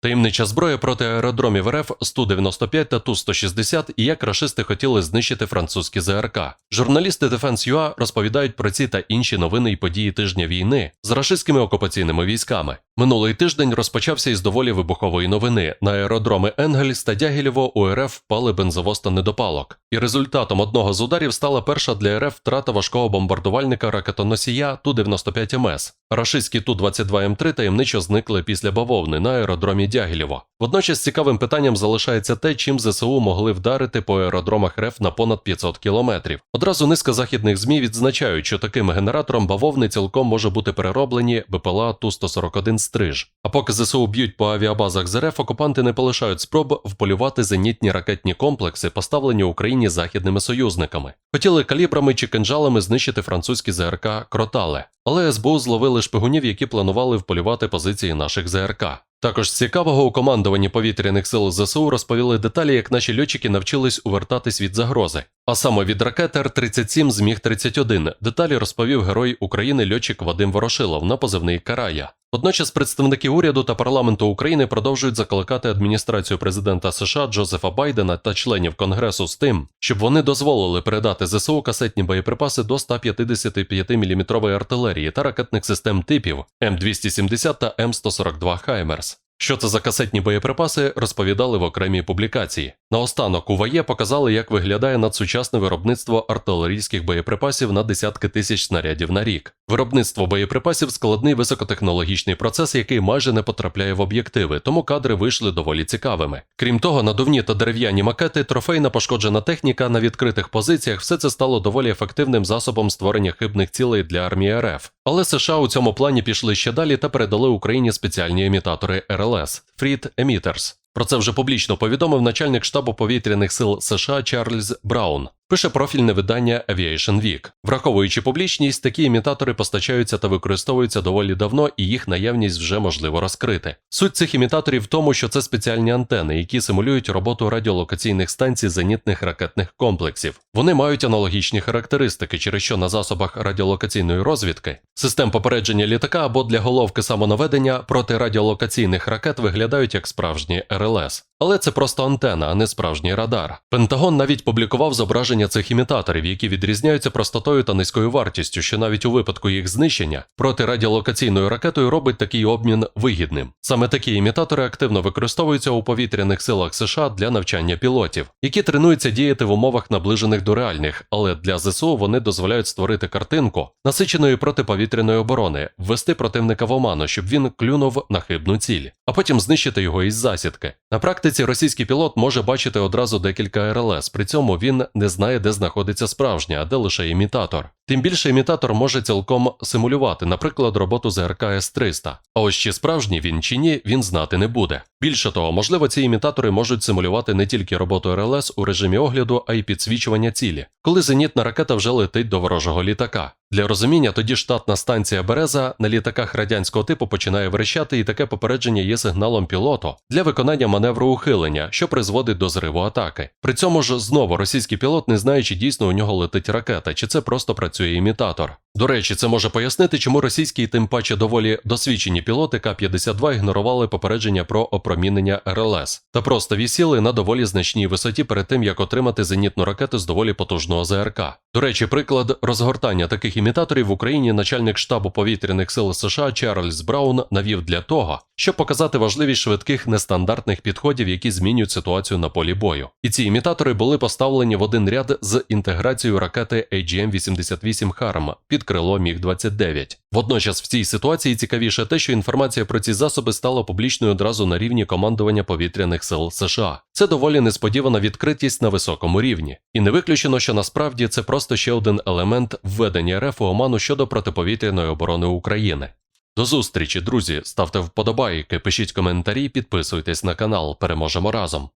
Таємнича зброя проти аеродромів РФ Ту-95 та Ту-160 і як рашисти хотіли знищити французькі ЗРК. Журналісти Defense.ua розповідають про ці та інші новини і події тижня війни з рашистськими окупаційними військами. Минулий тиждень розпочався із доволі вибухової новини. На аеродроми Енгельс та Дягілєво у РФ впали бензовоз та недопалок. І результатом одного з ударів стала перша для РФ втрата важкого бомбардувальника ракетоносія Ту-95МС. Рашистські Ту-22М3 таємничо зникли після бавовни на аеродромі Дягілєво. Водночас цікавим питанням залишається те, чим ЗСУ могли вдарити по аеродромах РФ на понад 500 кілометрів. Одразу низка західних ЗМІ відзначають, що таким генератором бавовни цілком може бути перероблені БПЛА Ту-141 стриж. А поки ЗСУ б'ють по авіабазах з РФ, окупанти не полишають спроб вполювати зенітні ракетні комплекси, поставлені Україні західними союзниками. Хотіли калібрами чи кинжалами знищити французькі ЗРК Кротале, але СБУ зловили шпигунів, які планували вполювати позиції наших ЗРК. Також цікавого у командуванні повітряних сил ЗСУ розповіли деталі, як наші льотчики навчились увертатись від загрози. А саме від ракет Р-37 з Міг-31. Деталі розповів герой України льотчик Вадим Ворошилов на позивний Карая. Водночас представники уряду та парламенту України продовжують закликати адміністрацію президента США Джозефа Байдена та членів Конгресу з тим, щоб вони дозволили передати ЗСУ касетні боєприпаси до 155 мм артилерії та ракетних систем типів М270 та М142 Хаймерс. Що це за касетні боєприпаси, розповідали в окремій публікації. Наостанок УВАЄ показали, як виглядає надсучасне виробництво артилерійських боєприпасів на десятки тисяч снарядів на рік. Виробництво боєприпасів складний високотехнологічний процес, який майже не потрапляє в об'єктиви, тому кадри вийшли доволі цікавими. Крім того, надувні та дерев'яні макети, трофейна пошкоджена техніка на відкритих позиціях, все це стало доволі ефективним засобом створення хибних цілей для армії РФ. Але США у цьому плані пішли ще далі та передали Україні спеціальні емітатори РЛС Фріт Emitters. Про це вже публічно повідомив начальник штабу повітряних сил США Чарльз Браун. Пише профільне видання Aviation Week. Враховуючи публічність, такі імітатори постачаються та використовуються доволі давно, і їх наявність вже можливо розкрити. Суть цих імітаторів в тому, що це спеціальні антени, які симулюють роботу радіолокаційних станцій зенітних ракетних комплексів. Вони мають аналогічні характеристики, через що на засобах радіолокаційної розвідки, систем попередження літака або для головки самонаведення проти радіолокаційних ракет виглядають як справжні РЛС. Але це просто антена, а не справжній радар. Пентагон навіть публікував зображення цих імітаторів, які відрізняються простотою та низькою вартістю, що навіть у випадку їх знищення протирадіолокаційною ракетою робить такий обмін вигідним. Саме такі імітатори активно використовуються у повітряних силах США для навчання пілотів, які тренуються діяти в умовах наближених до реальних, але для ЗСУ вони дозволяють створити картинку насиченої протиповітряної оборони, ввести противника в оману, щоб він клюнув на хибну ціль, а потім знищити його із засідки. На практиці російський пілот може бачити одразу декілька РЛС, при цьому він не знає, де знаходиться справжня, а де лише імітатор. Тим більше імітатор може цілком симулювати, наприклад, роботу ЗРК С-300. А ось чи справжній він чи ні, він знати не буде. Більше того, можливо, ці імітатори можуть симулювати не тільки роботу РЛС у режимі огляду, а й підсвічування цілі, коли зенітна ракета вже летить до ворожого літака. Для розуміння тоді штатна станція Береза на літаках радянського типу починає верещати, і таке попередження є сигналом пілоту для виконання маневру ухилення, що призводить до зриву атаки. При цьому ж знову російський пілот не знає, чи дійсно у нього летить ракета, чи це просто працює імітатор. До речі, це може пояснити, чому російські, тим паче доволі досвідчені пілоти К-52 ігнорували попередження про опромінення РЛС та просто вісіли на доволі значній висоті перед тим, як отримати зенітну ракету з доволі потужного ЗРК. До речі, приклад розгортання таких імітаторів в Україні начальник штабу повітряних сил США Чарльз Браун навів для того, щоб показати важливість швидких нестандартних підходів, які змінюють ситуацію на полі бою. І ці імітатори були поставлені в один ряд з інтеграцією ракети AGM-88 Харм під крило Міг-29. Водночас в цій ситуації цікавіше те, що інформація про ці засоби стала публічною одразу на рівні командування повітряних сил США. Це доволі несподівана відкритість на високому рівні, і не виключено, що насправді це просто ще один елемент введення РФ у оману щодо протиповітряної оборони України. До зустрічі, друзі! Ставте вподобайки, пишіть коментарі, підписуйтесь на канал. Переможемо разом.